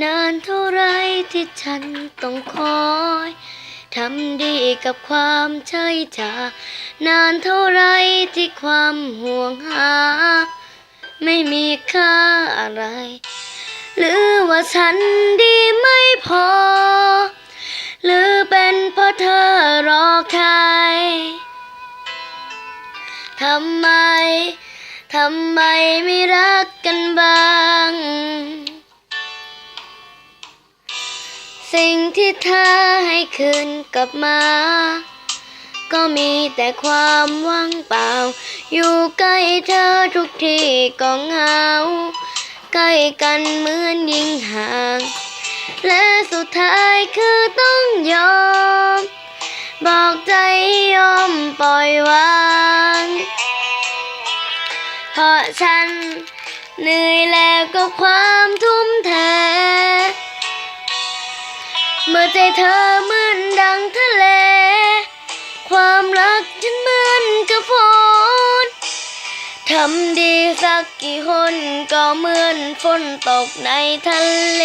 นานเท่าไรที่ฉันต้องคอย ทำดีกับความเฉยชานานเท่าไรที่ความห่วงหา ไม่มีค่าอะไร หรือว่าฉันดีไม่พอ หรือเป็นเพราะเธอรอใคร ทำไม ทำไมไม่รักกันบ้าง งที่เธอให้คืนกลับมา ก็มีแต่ความว่างเปล่า อยู่ใกล้เธอทุกทีก็เหงา ใกล้กันเหมือนยิ่งห่าง และสุดท้ายคือต้องยอม บอกใจยอมปล่อยวาง เพราะฉันเหนื่อยแล้วก็ความทุ่มเท เธอเหมือนดังทะเล ความรักฉันเหมือนกับฝนทำดีสักกี่คนก็เหมือนฝนตกในทะเล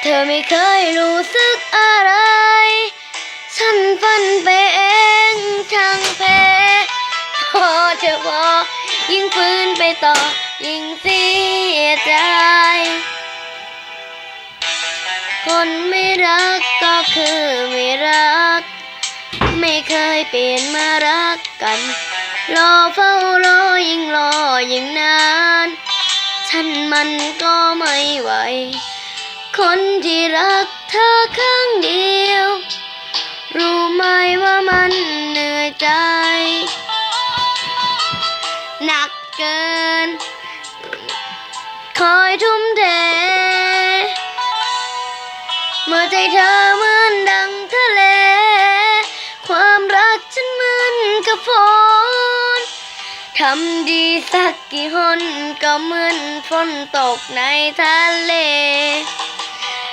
เธอไม่เคยรู้สึกอะไร ฉันฝันไปเองช่างแพ้พอเธอพอยิ่งฟื้นไปต่อยิ่งเสียใจ คนไม่รักก็คือไม่รัก ไม่เคยเปลี่ยนมารักกัน รอเฝ้ารอยิ่งรอยิ่งนาน ฉันมันก็ไม่ไหว คนที่รักเธอข้างเดียว รู้ไหมว่ามันเหนื่อยใจ หนักเกิน คอยทุ่มเท เมื่อใจเธอเหมือนดังทะเล ความรักฉันเหมือนกับฝนทำดีสักกี่หนก็เหมือนฝนตกในทะเล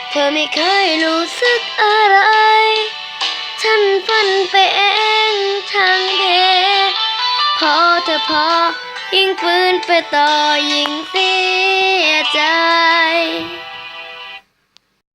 เธอไม่เคยรู้สึกอะไร ฉันฝันไปเองทางเทพอเธอพอยิ่งฟื้นไปต่อยิ่งเสียใจ